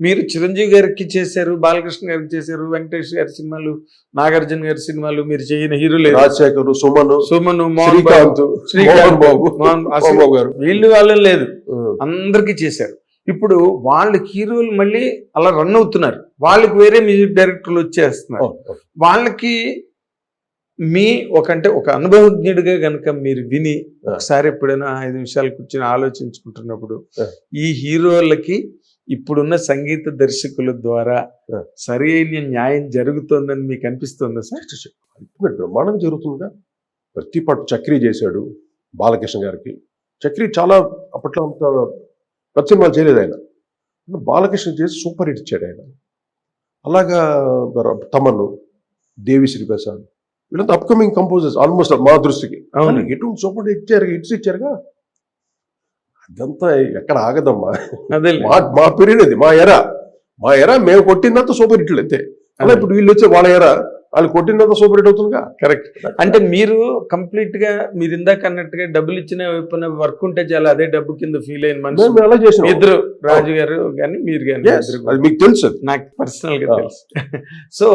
మీరు చిరంజీవి గారికి చేశారు బాలకృష్ణ గారికి చేశారు వెంకటేష్ గారి సినిమాలు నాగార్జున గారి సినిమాలు మీరు చేయని హీరోలు రాజశేఖర్ సుమన్ సుమన్ శ్రీకాంత్ శ్రీకాంత్ బాబు మోహన్ గారు వీళ్ళు వాళ్ళని లేదు. అందరికీ చేశారు ఇప్పుడు వాళ్ళ హీరోలు మళ్ళీ అలా రన్ అవుతున్నారు వాళ్ళకి వేరే మ్యూజిక్ డైరెక్టర్లు వచ్చేస్తున్నారు. వాళ్ళకి మీ ఒక అంటే ఒక అనుభవజ్ఞుడిగా గనక మీరు విని. ఒకసారి ఎప్పుడైనా ఐదు నిమిషాలు కూర్చొని ఆలోచించుకుంటున్నప్పుడు. ఈ హీరోలకి ఇప్పుడున్న సంగీత దర్శకుల ద్వారా ఆ. సరైన న్యాయం జరుగుతోందని మీకు అనిపిస్తుందా సార్? ఇప్పుడు బ్రహ్మాండం జరుగుతుందిగా. ప్రతి పట్టు చక్రీ చేశాడు బాలకృష్ణ గారికి. చక్రీ చాలా అప్పట్లో అంత పెద్ద సినిమాలు చేయలేదు ఆయన. బాలకృష్ణ చేసి సూపర్ హిట్ ఇచ్చాడు ఆయన. అలాగా మరి తమన్ను దేవి శ్రీప్రసాద్ వీళ్ళంతా అప్కమింగ్ కంపోజర్స్ ఆల్మోస్ట్ మా దృష్టికి. అవును. కానీ ఎటు సూపర్ హిట్ ఇచ్చారు హిట్స్ ఇచ్చారుగా. అదంతా ఎక్కడ ఆగదమ్మా. అదే మా మా పీరియడ్ అది మా ఎరా మా ఎరా మేము కొట్టినంత సూపర్ హిట్లు అంతే. అలా ఇప్పుడు వీళ్ళు వచ్చే వాళ్ళ ఎరా వాళ్ళు కొట్టినంత సూపర్ హిట్ అవుతుందిగా? కరెక్ట్ అంటే మీరు కంప్లీట్గా మీరు ఇందాక అన్నట్టుగా డబ్బులు ఇచ్చిన వైపున వర్క్ ఉంటే చాలా అదే డబ్బు కింద ఫీల్ అయిన మనిషి. మేము అలా చేసినాం? ఇద్దరు రాజు గారు కానీ మీరు కానీ అది మీకు తెలుసు. నాకు పర్సనల్గా Ah. తెలుసు. సో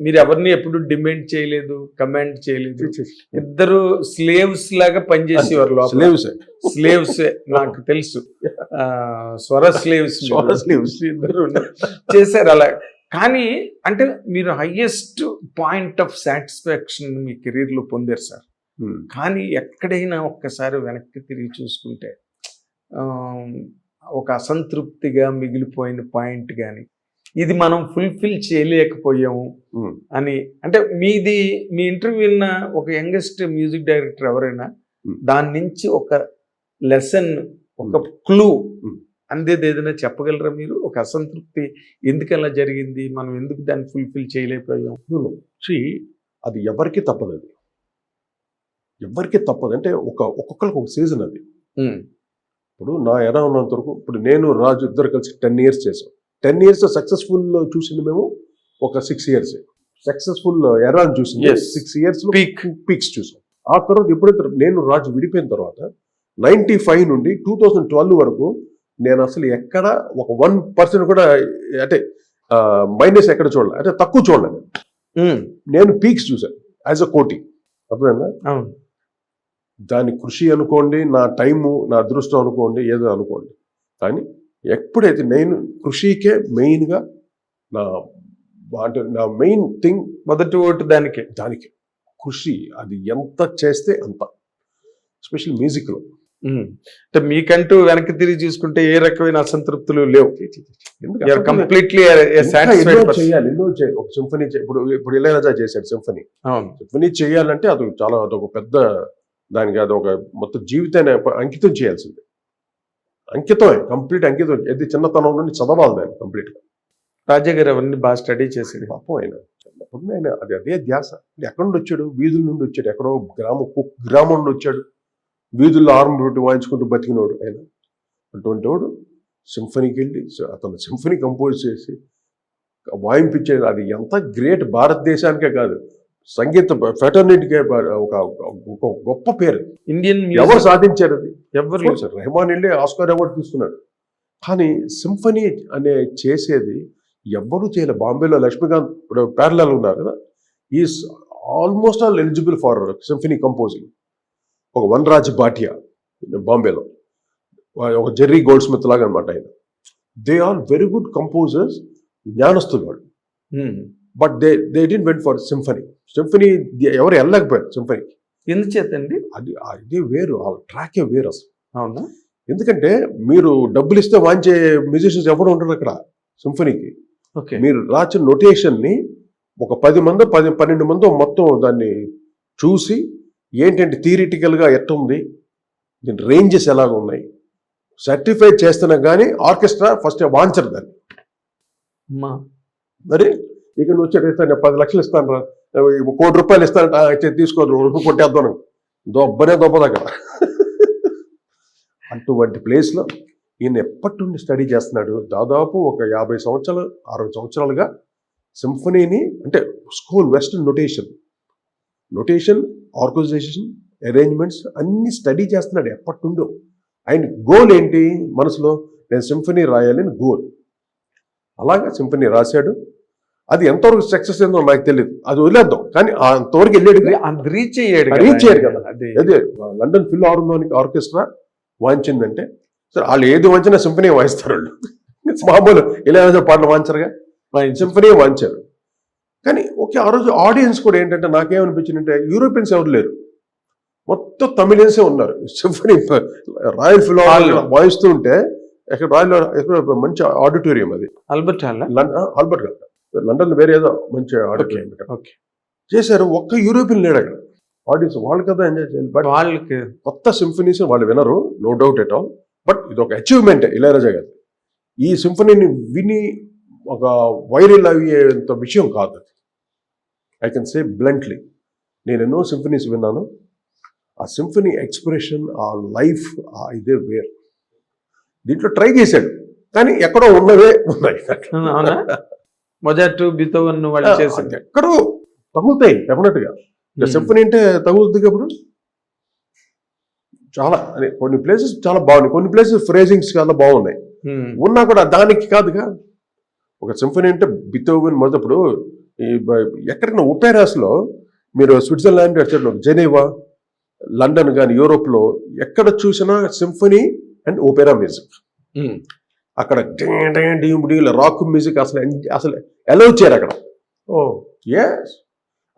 మీరు ఎవరిని ఎప్పుడు డిమాండ్ చేయలేదు కమాండ్ చేయలేదు. ఇద్దరు స్లేవ్స్ లాగా పనిచేసేవారు లోపల. Slaves. స్లేవ్స్ నాకు తెలుసు. స్వర స్లేవ్స్ slaves. ఇద్దరు. చేశారు అలా. కానీ అంటే మీరు హైయెస్ట్ పాయింట్ ఆఫ్ సాటిస్ఫాక్షన్ మీ కెరీర్లో పొందారు సార్. కానీ ఎక్కడైనా ఒక్కసారి వెనక్కి తిరిగి చూసుకుంటే ఒక అసంతృప్తిగా మిగిలిపోయిన పాయింట్ కానీ ఇది మనం ఫుల్ఫిల్ చేయలేకపోయాము. అని అంటే మీది మీ ఇంటర్వ్యూ విన్న ఒక యంగెస్ట్ మ్యూజిక్ డైరెక్టర్ ఎవరైనా. దాని నుంచి ఒక లెసన్ ఒక క్లూ. అందేది ఏదైనా చెప్పగలరా మీరు? ఒక అసంతృప్తి ఎందుకు అలా జరిగింది? మనం ఎందుకు దాన్ని ఫుల్ఫిల్ చేయలేకపోయాం. See, అది ఎవరికి తప్పదు అది ఎవరికి తప్పదు. అంటే ఒక ఒక్కొక్కరికి ఒక సీజన్ అది. ఇప్పుడు నా ఎరా ఉన్నంత వరకు ఇప్పుడు నేను రాజు ఇద్దరు కలిసి టెన్ ఇయర్స్ చేసాం టెన్ ఇయర్స్ సక్సెస్ఫుల్ చూసింది మేము ఒక సిక్స్ ఇయర్స్ సక్సెస్ఫుల్ ఎరా చూసింది. సిక్స్ ఇయర్స్ పీక్ పీక్స్ చూసాం. ఆ తర్వాత ఎప్పుడైతే నేను రాజు విడిపోయిన తర్వాత నైన్టీ ఫైవ్ నుండి టూ థౌజండ్ ట్వెల్వ్ వరకు నేను అసలు ఎక్కడ ఒక వన్ పర్సెంట్ కూడా అంటే మైనస్ ఎక్కడ చూడలే. అంటే తక్కువ చూడలేదు నేను. పీక్స్ చూశాను యాజ్ అ కోటి. అర్థమైందా? దాని కృషి అనుకోండి నా టైము నా అదృష్టం అనుకోండి ఏదో అనుకోండి. కానీ ఎప్పుడైతే నేను కృషికే మెయిన్గా నా అంటే నా మెయిన్ థింగ్ మొదటి ఓటు దానికి. దానికి. కృషి అది ఎంత చేస్తే అంత. స్పెషల్ మ్యూజిక్లో అంటే మీకంటూ వెనక్కి తిరిగి చూసుకుంటే ఏ రకమైన అసంతృప్తులు లేవు. కంప్లీట్లీ ఎన్నో చేయాలి ఎన్నో ఒక సింఫనీ ఇప్పుడు ఇప్పుడు ఇళయరాజా చేశాడు సింఫనీ. సింఫనీ చేయాలంటే అది చాలా అదొక పెద్ద దానికి అది ఒక మొత్తం జీవితాన్ని అంకితం చేయాల్సిందే. అంకితమే కంప్లీట్ అంకితం. ఇది చిన్నతనం నుండి చదవాలి దాన్ని కంప్లీట్గా రాజా గారు అవన్నీ బాగా స్టడీ చేసాడు పాపం ఆయన చిన్నప్పుడు ఆయన అది అదే ధ్యాస. ఎక్కడి నుండి వచ్చాడు? వీధుల నుండి వచ్చాడు. ఎక్కడో గ్రామం గ్రామం నుండి వచ్చాడు. వీధుల్లో ఆర్మ్ పెట్టి వాయించుకుంటూ బతికినోడు ఆయన. అటువంటి వాడు సింఫనీకి వెళ్ళి అతను సింఫనీ కంపోజ్ చేసి వాయింపించేది అది ఎంత గ్రేట్ భారతదేశానికే కాదు సంగీత ఫెటర్నిటీకే ఒక గొప్ప పేరు. ఇండియన్ ఎవరు సాధించారు అది? ఎవరు రెహమాన్ వెళ్ళి ఆస్కార్ అవార్డు తీసుకున్నాడు. కానీ సింఫనీ అనే చేసేది ఎవ్వరూ చేయలేదు బాంబేలో లక్ష్మీకాంత్ ఇప్పుడు ప్యారలల్ ఉన్నారు కదా is almost all eligible for symphony composing. ఒక వనరాజ్ భాటియా బాంబేలో. ఒక జెర్రీ గోల్డ్ స్మిత్ లాగా అనమాట ఆయన. They are very good composers జ్ఞానస్తులు వాళ్ళు. But they they didn't went for symphony symphony ఎవరు వెళ్ళలేకపోయారు సింఫనీ ఎందుచేతండి? అది అది వేరు ఆ ట్రాకే వేరు అసలు. అవునా? ఎందుకంటే మీరు డబ్బులు ఇస్తే వాంచే మ్యూజిషియన్స్ ఎవరు ఉండరు అక్కడ సింఫనీకి ఓకే. మీరు రాసిన నొటేషన్ని ఒక పది మంది పది పన్నెండు మంది మొత్తం దాన్ని చూసి ఏంటంటే థియరిటికల్గా ఎట్ట ఉంది? దీని రేంజెస్ ఎలాగ ఉన్నాయి? సర్టిఫై చేస్తున్నా కానీ ఆర్కెస్ట్రా ఫస్ట్ వాంచరు దాన్ని. మరి? ఇక నువ్వు వచ్చాడు ఇస్తాను పది లక్షలు ఇస్తాను రా. కోటి రూపాయలు ఇస్తానంట "ఆ, అయితే తీసుకో రూపాయి కొట్టేద్దాను దొబ్బనే దొబ్బదు అక్కడ అటువంటి ప్లేస్లో ఈయన ఎప్పటి నుండి స్టడీ చేస్తున్నాడు? దాదాపు ఒక యాభై సంవత్సరాలు అరవై సంవత్సరాలుగా సింఫనీని అంటే school western notation notation organization arrangements అన్ని స్టడీ చేస్తున్నాడు ఎప్పటి నుండో ఆయన గోల్ ఏంటి? మనసులో నేను సింఫనీ రాయాలి అని గోల్. అలాగా సింఫనీ రాశాడు. అది ఎంతవరకు సక్సెస్ అయిందో నాకు తెలియదు అది వదిలేద్దాం. కానీ ఆ అంతవరకు వెళ్ళాడు రీచ్ అయ్యాడు Reach అయ్యాడు కదా. అదే. అదే లండన్ ఫిల్ హార్మోనిక్ ఆర్కెస్ట్రా వాయించిందంటే సరే వాళ్ళు ఏది వాయించినా సింఫనీ వాయిస్తారు వాళ్ళు. మామూలు ఇలా పాటలు వాయించరుగా. సింఫనీ వాయించారు. కానీ ఓకే ఆ రోజు ఆడియన్స్ కూడా ఏంటంటే నాకేమనిపించిందంటే యూరోపియన్స్ ఎవరు లేరు. మొత్తం తమిళియన్సే ఉన్నారు. సింఫనీ రాయల్ ఫిల్ వాయిస్తూ ఉంటే ఎక్కడ రాయల్ మంచి ఆడిటోరియం అది. అల్బర్ట్ హాల్ ఆల్బర్ట్ కాదు లండన్ వేరే ఏదో మంచి ఆడిటోరియం చేశారు ఒక్క యూరోపియన్ లేడు అక్కడ ఆడియన్స్ వాళ్ళు కదా ఎంజాయ్ చేయాలి బట్ వాళ్ళకి కొత్త సింఫనీస్ వాళ్ళు వినరు no doubt at all but ఇది ఒక అచీవ్మెంట్ ఇళయరాజా గారు ఈ సింఫనీని విని ఒక వైరల్ అయ్యేంత విషయం కాదు అది. ఐ కెన్ సే బ్లంట్లీ నేను ఎన్నో సింఫనీస్ విన్నాను. ఆ సింఫనీ ఎక్స్ప్రెషన్ ఆ లైఫ్ ఆ ఇదే వేర్. దీంట్లో ట్రై చేశాడు కానీ ఎక్కడో ఉన్నవే ఉన్నాయి. బితోవన్ వాళ్ళు చేసింది ఎక్కడో తగులుతాయి డెఫినెట్గా. Hmm. సింఫనీ అంటే తగులుతుంది అప్పుడు చాలా అదే కొన్ని ప్లేసెస్ చాలా బాగున్నాయి. కొన్ని ప్లేసెస్ ఫ్రేజింగ్స్ చాలా బాగున్నాయి. ఉన్నా కూడా దానికి కాదుగా. ఒక సింఫనీ అంటే బితోవెన్ బ- ఎక్కడికైనా ఒపేరాస్లో మీరు స్విట్జర్లాండ్ వచ్చారు జెనీవా లండన్ కానీ యూరోప్లో ఎక్కడ చూసినా సింఫనీ అండ్ ఓపెరా మ్యూజిక్. అక్కడ డే- డే- డీమ్ డీ రాక్ మ్యూజిక్ అసలు అసలు ఎలా వచ్చారు అక్కడ. ఓ. ఎస్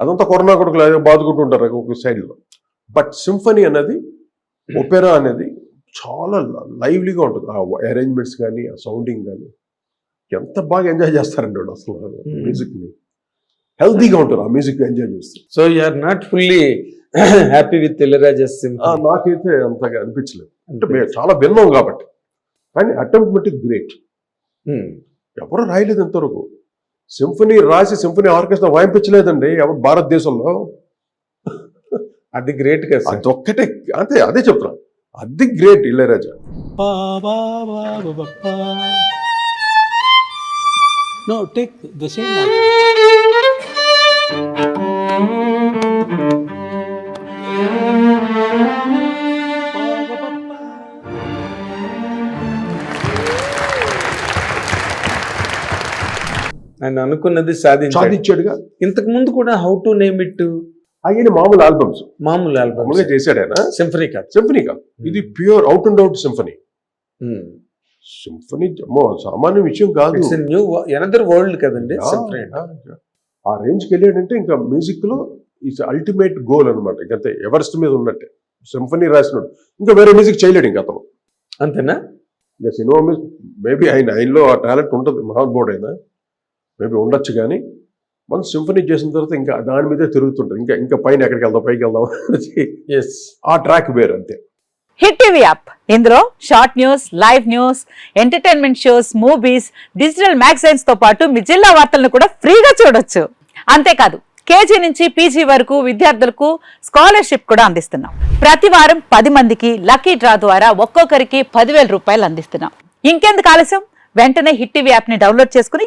అదంతా కరోనా కొడుకులు బాదుకుంటుంటారు ఒక్కొక్క సైడ్లో. బట్ సింఫనీ అనేది ఒపెరా అనేది చాలా లైవ్లీగా ఉంటుంది. ఆ అరేంజ్మెంట్స్ కానీ ఆ సౌండింగ్ కానీ ఎంత బాగా ఎంజాయ్ చేస్తారండి అసలు. మ్యూజిక్ని. హెల్తీగా ఉంటారు. ఆ మ్యూజిక్ ఎంజాయ్ చేస్తే so you are not fully happy with Ilaiyaraaja's ఆ, నాకైతే అంతగా అనిపించలేదు. అంటే మేము చాలా విన్నాం కాబట్టి. కానీ అటెంప్ట్ మట్టి గ్రేట్. ఎవరు రాయలేదు ఇంతవరకు. సింఫనీ రాసి సింఫనీ ఆర్కెస్ట్రా వాయింపించలేదండి ఎవరు భారతదేశంలో? అది గ్రేట్ కదా అదొక్కటే అంతే అదే చెప్తున్నా. అది great Ilaiyaraaja. No, take the same one. ఆయన అనుకున్నది సాధించాడు. సాధించాడుగా? ఇంతకు ముందు కూడా హౌ టు నేమ్ ఇట్ ఆయన మామూలు ఆల్బమ్స్. మామూలు ఆల్బమ్ మామూలుగా చేశాడు ఆయన. సింఫనీ కాదు. సింఫనీ కాదు. ఇది pure out and out symphony symphony సామాన్య విషయం కాదు. న్యూ ఎనదర్ వరల్డ్ కదండి సింఫనీ yeah. ఆ రేంజ్కి వెళ్ళాడంటే ఇంకా మ్యూజిక్లో ఇట్స్ అల్టిమేట్ గోల్ అనమాట ఇంకంతే ఎవరెస్ట్ మీద ఉన్నట్టే. సింఫనీ రాసినాడు. ఇంకా వేరే మ్యూజిక్ చేయలేడు ఇంకా అతను. అంతేనా? ఇంకా సినిమా మ్యూజిక్ మేబీ ఆయన ఆయనలో ఆ టాలెంట్ ఉంటుంది మహానుభావుడు అయినా మేబీ ఉండొచ్చు కానీ మనం సింఫనీ చేసిన తర్వాత ఇంకా దాని మీదే తిరుగుతుంటుంది ఇంకా ఇంకా పైన ఎక్కడికి వెళ్దాం పైకి వెళ్దాం ఎస్ ఆ ట్రాక్ వేరు అంతే. హిట్ టీవీ యాప్ ఇందులో short news live news entertainment shows movies digital మ్యాగజైన్స్తో పాటు మీ జిల్లా వార్తలను కూడా ఫ్రీగా చూడొచ్చు. అంతేకాదు కేజీ నుంచి పీజీ వరకు విద్యార్థులకు స్కాలర్షిప్ కూడా అందిస్తున్నాం. ప్రతి వారం పది మందికి లక్కీ డ్రా ద్వారా ఒక్కొక్కరికి పదివేల రూపాయలు అందిస్తున్నాం. ఇంకెందుకు ఆలస్యం? వెంటనే హిట్ టీవీ యాప్ని డౌన్లోడ్ చేసుకుని